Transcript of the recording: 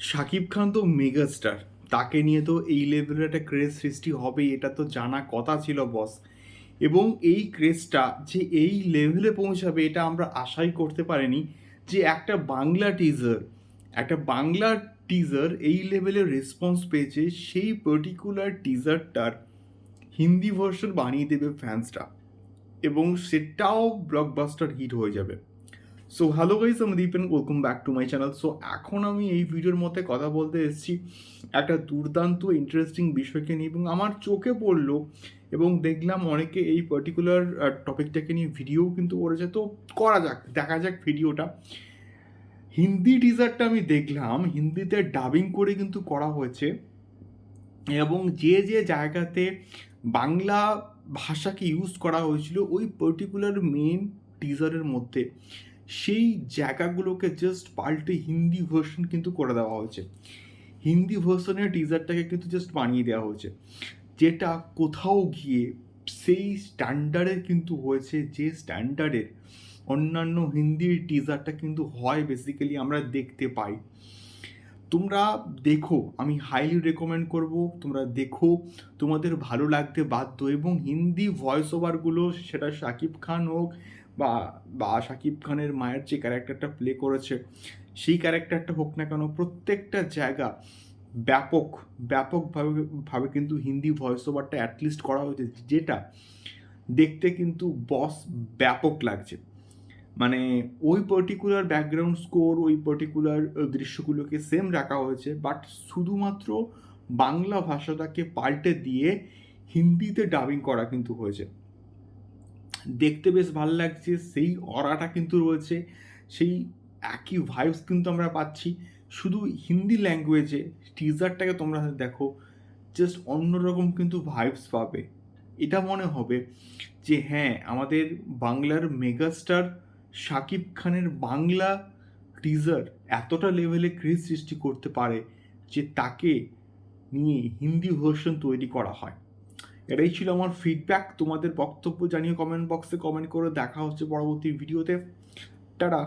শাকিব খান তো মেগাস্টার। তাকে নিয়ে তো এই লেভেলের একটা ক্রেজ সৃষ্টি হবেই, এটা তো জানা কথা ছিল বস এবং এই ক্রেজটা যে এই লেভেলে পৌঁছাবে, এটা আমরা আশাই করতে পারিনি যে একটা বাংলা টিজার একটা বাংলা টিজার এই লেভেলের রেসপন্স পেয়েছে সেই পার্টিকুলার টিজারটার হিন্দি ভার্সন বানিয়ে দেবে ফ্যান্সরা এবং সেটাও ব্লকবাস্টার হিট হয়ে যাবে। সো হ্যালো গাইস আমি Dipen welcome back to my channel so এখন আমি এই ভিডিওর মধ্যে কথা বলতে এসেছি একটা দুর্দান্ত ইন্টারেস্টিং বিষয়কে নিয়ে এবং আমার চোখে পড়ল এবং দেখলাম অনেকে এই পার্টিকুলার টপিকটাকে নিয়ে ভিডিও কিন্তু করেছে। তো করা যাক, দেখা যাক ভিডিওটা হিন্দি টিজারটা আমি দেখলাম, হিন্দিতে ডাবিং করে কিন্তু করা হয়েছে এবং যে যে জায়গাতে বাংলা ভাষাকে ইউজ করা হয়েছিল, ওই পার্টিকুলার মেন টিজারের মধ্যে। সেই জায়গাগুলোকে জাস্ট পাল্টে হিন্দি ভার্সন কিন্তু করে দেওয়া হয়েছে। হিন্দি ভার্সনের টিজারটাকে কিন্তু জাস্ট বানিয়ে দেওয়া হয়েছে। যেটা কোথাও গিয়ে সেই স্ট্যান্ডার্ডের কিন্তু হয়েছে, যে স্ট্যান্ডার্ডের অন্যান্য হিন্দির টিজারটা কিন্তু হয় বেসিক্যালি আমরা দেখতে পাই। তোমরা দেখো, আমি হাইলি রেকমেন্ড করব, তোমরা দেখো, তোমাদের ভালো লাগতে বাধ্য। এবং হিন্দি ভয়েস ওভারগুলো সেটা শাকিব খান হোক বা বা শাকিব খানের মায়ের যে ক্যারেক্টারটা প্লে করেছে, সেই ক্যারেক্টারটা হোক না কেন প্রত্যেকটা জায়গা ব্যাপক, ব্যাপকভাবে, ভাবে কিন্তু হিন্দি ভয়েস ওভারটা অ্যাটলিস্ট করা হয়েছে, যেটা দেখতে কিন্তু বস ব্যাপক লাগছে। মানে ওই পার্টিকুলার ব্যাকগ্রাউন্ড স্কোর ওই পার্টিকুলার দৃশ্যগুলোকে সেম রাখা হয়েছে বাট শুধুমাত্র বাংলা ভাষাটাকে পাল্টে দিয়ে হিন্দিতে ডাবিং করা কিন্তু হয়েছে। দেখতে বেশ ভালো লাগছে, সেই অরাটা কিন্তু রয়েছে, সেই একই ভাইবস কিন্তু আমরা পাচ্ছি। শুধু হিন্দি ল্যাঙ্গুয়েজে টিজারটাকে তোমরা দেখো জাস্ট অন্যরকম কিন্তু ভাইবস পাবে। এটা মনে হবে যে হ্যাঁ আমাদের বাংলার মেগাস্টার শাকিব খানের বাংলা টিজার এতটা লেভেলে ক্রেজ সৃষ্টি করতে পারে যে তাকে নিয়ে হিন্দি ভার্সন তৈরি করা হয়। এটাই ছিল আমার ফিডব্যাক তোমাদের বক্তব্য জানিয়ে কমেন্ট বক্সে কমেন্ট করে দেখা হচ্ছে পরবর্তী ভিডিওতে টাটা।